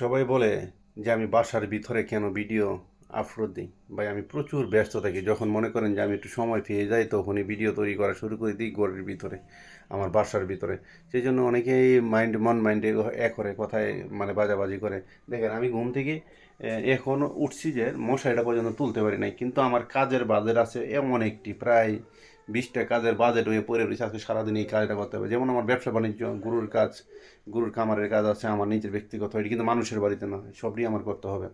সবাই বলে যে আমি বাসার ভিতরে কেন ভিডিও আপলোড দিই? ভাই, আমি প্রচুর ব্যস্ত থাকি। যখন মনে করেন যে আমি একটু সময় পেয়ে যাই, তখনই ভিডিও তৈরি করা শুরু করে দিই ঘরের ভিতরে, আমার বাসার ভিতরে। সেই জন্য অনেকেই মাইন্ড মন মাইন্ডে এ করে, কথায় মানে বাজাবাজি করে। দেখেন, আমি ঘুম থেকে এখন উঠছি যে মশারিটা পর্যন্ত তুলতে পারি নাই। কিন্তু আমার কাজের বাজার আছে এমন একটি, প্রায় বিশটা কাজের বাজেট হয়ে পড়ে রয়েছে, আজকে সারাদিন এই কাজটা করতে হবে। যেমন আমার ব্যবসা বাণিজ্য, গুরুর কাজ, গুরুর খামারের কাজ আছে, আমার নিজের ব্যক্তিগত, এটি কিন্তু মানুষের বাড়িতে না সবই আমার করতে হবে।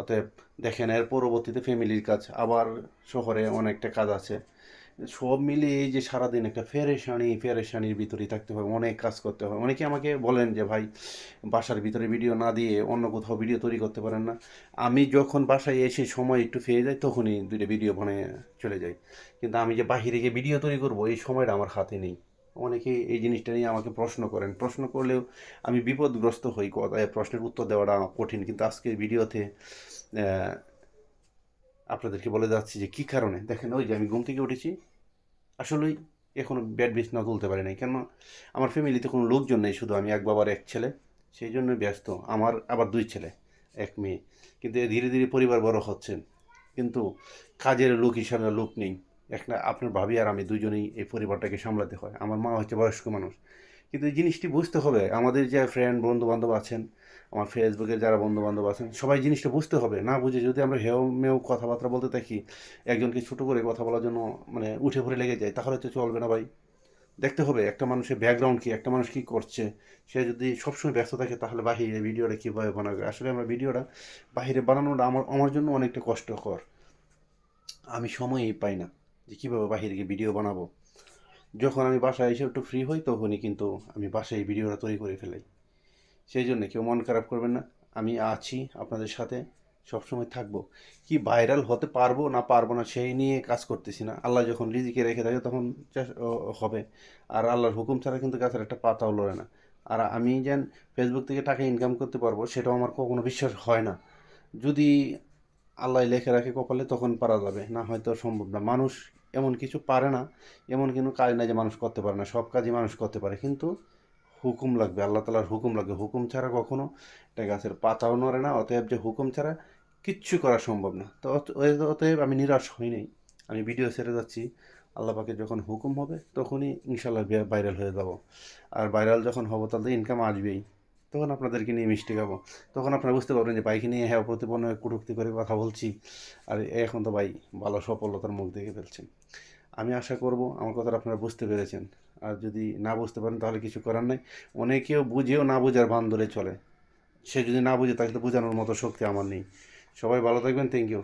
অতএব দেখেন, এর পরবর্তীতে ফ্যামিলির কাজ, আবার শহরে অনেকটা কাজ আছে। সব মিলিয়ে এই যে সারাদিন একটা ফেরেশানি, ফেরেশানির ভিতরেই থাকতে হয়, অনেক কাজ করতে হয়। অনেকে আমাকে বলেন যে, ভাই, বাসার ভিতরে ভিডিও না দিয়ে অন্য কোথাও ভিডিও তৈরি করতে পারেন না। আমি যখন বাসায় এসে সময় একটু পেয়ে যাই, তখনই দুইটা ভিডিও বানিয়ে চলে যাই। কিন্তু আমি যে বাহিরে গিয়ে ভিডিও তৈরি করব, এই সময়টা আমার হাতে নেই। অনেকে এই জিনিসটা নিয়ে আমাকে প্রশ্ন করেন। প্রশ্ন করলেও আমি বিপদগ্রস্ত হই প্রশ্নের উত্তর দেওয়াটা কঠিন। কিন্তু আজকের ভিডিওতে আপনাদেরকে বলে যাচ্ছি যে কী কারণে? দেখেন, ওই যে আমি ঘুম থেকে উঠেছি। আসলেই এখনও ব্যাড বিছনা তুলতে পারি নাই। কেন আমার ফ্যামিলিতে কোনো লোকজন নেই, শুধু আমি, এক বাবার এক ছেলে। সেই জন্য ব্যস্ত। আমার আবার দুই ছেলে, এক মেয়ে। কিন্তু ধীরে ধীরে পরিবার বড় হচ্ছেন। কিন্তু কাজের লোক হিসাবে লোক নেই। একটা আপনার ভাবি আর আমি দুজনেই এই পরিবারটাকে সামলাতে হয়। আমার মা হচ্ছে বয়স্ক মানুষ। কিন্তু এই জিনিসটি বুঝতে হবে। আমাদের যে ফ্রেন্ড বন্ধু বান্ধব আছেন, আমার ফেসবুকের যারা বন্ধু বান্ধব আছেন, সবাই জিনিসটা বুঝতে হবে। না বুঝে যদি আমরা হেও মেও কথাবার্তা বলতে থাকি, একজনকে ছোটো করে কথা বলার জন্য মানে উঠে পড়ে লেগে যায়, তাহলে তো চলবে না ভাই। দেখতে হবে একটা মানুষের ব্যাকগ্রাউন্ড কি, একটা মানুষ কী করছে, সে যদি সবসময় ব্যস্ত থাকে, তাহলে বাহিরে ভিডিওটা কীভাবে বানাবে? আসলে আমরা ভিডিওটা বাহিরে বানানোটা আমার আমার জন্য অনেকটা কষ্টকর। আমি সময়ই পাই না যে কীভাবে বাহিরে গিয়ে ভিডিও বানাবো। যখন আমি বাসায় এসে একটু ফ্রি হই, তখনই কিন্তু আমি বাসায় এই ভিডিওটা তৈরি করে ফেলাই। সেই জন্য কেউ মন খারাপ করবেন না। আমি আছি আপনাদের সাথে, সবসময় থাকব। কি ভাইরাল হতে পারব না পারব না সেই নিয়ে কাজ করতেছি না। আল্লাহ যখন রিজিকে রেখে থাকে তখন হবে। আর আল্লাহর হুকুম ছাড়া কিন্তু গাছের একটা পাতাও লড়ে না। আর আমি যেন ফেসবুক থেকে টাকা ইনকাম করতে পারব, সেটাও আমার কখনো বিশ্বাস হয় না। যদি আল্লাহ লেখে রাখে কপালে, তখন পারা যাবে। না হয়তো সম্ভব না। মানুষ এমন কিছু পারে না, এমন কোনো কাজ নাই যে মানুষ করতে পারে না, সব কাজই মানুষ করতে পারে। কিন্তু হুকুম লাগবে, আল্লাহ তালার হুকুম লাগবে। হুকুম ছাড়া কখনো একটা গাছের পাতাও নড়ে না, অতএব যে হুকুম ছাড়া কিচ্ছু করা সম্ভব না। তো অত- অত- অতএব আমি নিরাশ হই নাই। আমি ভিডিও ছেড়ে যাচ্ছি। আল্লাহ পাকে যখন হুকুম হবে, তখনই ইনশাল্লাহ ভাইরাল হয়ে যাব। আর ভাইরাল যখন হব, তাহলে ইনকাম আসবেই। তখন আপনাদেরকে নিয়ে মিষ্টি খাব। তখন আপনারা বুঝতে পারবেন যে বাইকে নিয়ে হ্যাঁ প্রতিপন্ন কুটুক্তি করে কথা বলছি। আর এখন তো ভাই ভালো সফলতার মুখ দেখে ফেলছেন। আমি আশা করব আমার কথাটা আপনারা বুঝতে পেরেছেন। আর যদি না বুঝতে পারেন তাহলে কিছু করার নাই। অনেকেও বুঝেও না বুঝার ভান ধরে চলে। সে যদি না বুঝে তাকে তো বোঝানোর মতো শক্তি আমার নেই। সবাই ভালো থাকবেন। Thank you